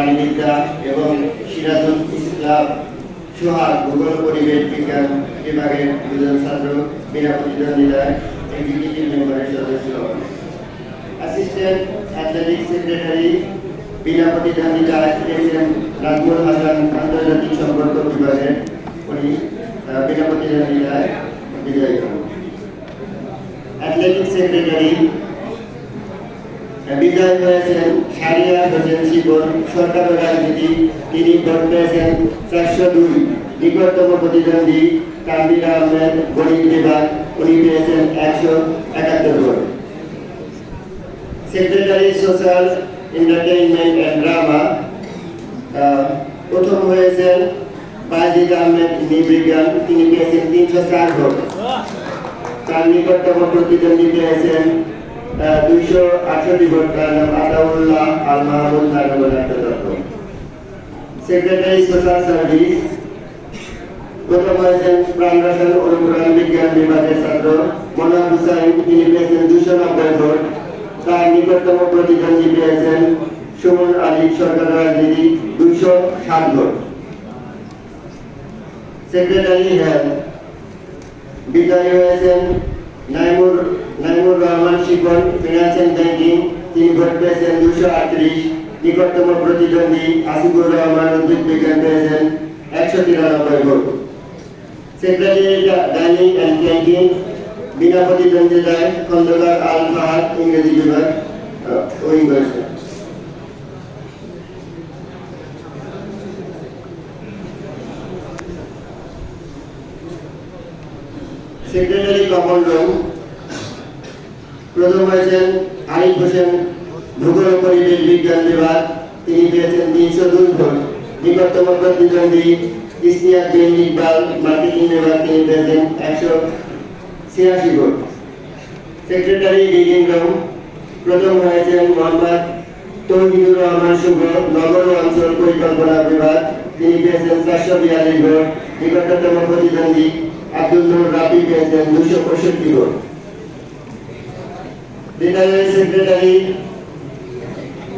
প্রাণীবিদ্যা এবং সিরাজুল ইসলাম সোহাগ ভূগোল, পরিবেশ বিজ্ঞান বিভাগের দুজন ছাত্র বিনা প্রতিদ্বন্দ্বিতায় এক্সিকিউটিভ মেম্বারের সদস্য। অ্যাসিস্ট্যান্ট অ্যাথলেটিক সেক্রেটারি বিনা প্রতিদ্বন্দ্বিতায় এস এম হাসান আন্তর্জাতিক সম্পর্ক বিভাগের উনি বিনা প্রতিদ্বন্দ্বিতায় বিজয়ী হন। অ্যাথলেটিক সেক্রেটারি বিজয় হয়েছেন সারিয়া হোসেন শিবন সরকার রাজনীতি, তিনি ভোট পেয়েছেন চারশো দুই। নিকটতম প্রতিদ্বন্দ্বী কান্দির আহমেদ, গণিত বিভাগ, উনি পেয়েছেন একশো একাত্তর vote. Secretary social, entertainment and drama. প্রথম হয়েছেন বাজিদ আহমেদ নিবিজ্ঞান তিনি পেয়েছেন তিনশো চার ভোট। তার নিকটতম প্রতিদ্বন্দ্বী পেয়েছেন দুইশো আটষট্টি ভোট নাম আতাউল্লাহ আল মাহমুদ নাম নাট্যতত্ত্ব সেক্রেটারি সোশ্যাল সার্ভিস প্রথম হয়েছেন প্রাণ রসায়ন অনুপ্রাণ বিজ্ঞান বিভাগের ছাত্র, মোনাম হুসাইন, তিনি পেয়েছেন দুশো নব্বই ভোট। তার নিকটতম প্রতিদ্বন্দ্বী পেয়েছেন সুমন আলী, সরকার রাজনীতি দুশো সাত ভোট। সেক্রেটারি হেলথ বিদায়ী হয়েছেন নাইমুর নাইমুর রহমান শিকন ফিনান্স অ্যান্ড ব্যাংকিং, তিনি ভোট পেয়েছেন দুশো আটত্রিশ, নিকটতম প্রতিদ্বন্দ্বী আসিফুর রহমান উদ্ভিদ বিজ্ঞান পেয়েছেন একশো তিরানব্বই vote. Secretary dining and canteen, বিনা প্রতিদ্বন্দ্বিতায় খন্দকার আল ফাহাদ, ইংরেজি বিভাগ সেক্রেটারি কমন রুম প্রথম হয়েছেন আরিফ হোসেন, ভূগোল পরিবেশ বিজ্ঞান বিভাগ। তিনি পেয়েছেন তিনশো দুই ভোট। নিকটতম প্রতিদ্বন্দ্বী ইসনিয়া বিন ইকবাল, মার্কেটিং বিভাগ তিনি পেয়েছেন একশো ছিয়াশি ভোট। সেক্রেটারি রিডিং রুম প্রথম হয়েছেন মোহাম্মদ তৌহিদুর রহমান শুভ নগর অঞ্চল পরিকল্পনা বিভাগ। তিনি পেয়েছেন চারশো বিয়াল্লিশ ভোট। নিকটতম প্রতিদ্বন্দ্বী আব্দুল রাবি পেয়েছেন দুশো পঁয়ষট্টি ভোট। বিদ্যালয়ের সেক্রেটারি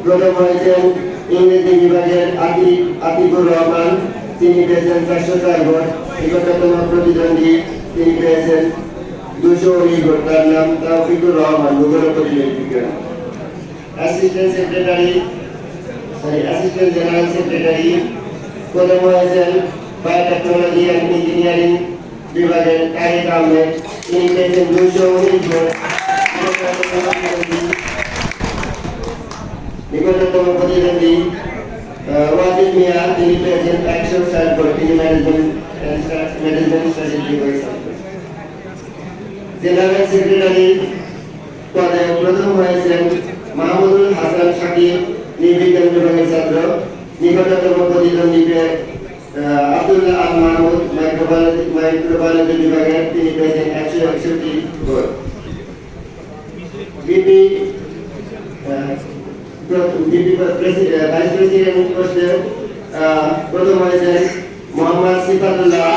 প্রথম হয়েছেন ইংরেজি বিভাগের আতিক আতিকুর রহমান। তিনি পেয়েছেন চারশো চার ভোট। নিকটতম প্রতিদ্বন্দ্বী। তিনি পেয়েছেন দুশো উনিশ ভোট। তার নাম তাওফিকুর রহমান ভূগোল বিজ্ঞান assistant secretary sorry assistant general secretary প্রথম হয়েছেন বায়োটেকনোলজি অ্যান্ড ইঞ্জিনিয়ারিং বিভাগের তারিক আহমেদ তিনি পেয়েছেন দুশো উনিশ ভোট। নিকটতম প্রতিদ্বন্দ্বী ওয়াজিদ মিয়া তিনি পেয়েছেন একশো ষাট ভোট জেনারেল সেক্রেটারি পদে প্রথম হয়েছেন মাহমুদুল হাসান শাকিব নির্বিজ্ঞান বিভাগের ছাত্র নিকটতম প্রতিদ্বন্দ্বীকে আহ, আব্দুল্লাহ আল মাহমুদ মাইক্রোবায়োলজি মাইক্রোবায়োলজি বিভাগের তিনি পেয়েছেন একশো একষট্টি ভোট বিপি ভাইস প্রেসিডেন্ট পোস্টে আহ, প্রথম হয়েছেন মোহাম্মদ সিফাতুল্লাহ।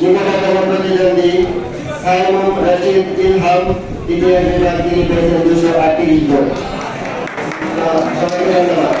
নিকটতম প্রতিদ্বন্দ্বী সাইমন রশিদ ইলহাম ইতিহাস বিভাগ তিনি পেয়েছেন দুশো আটত্রিশ ভোট সবাইকে ধন্যবাদ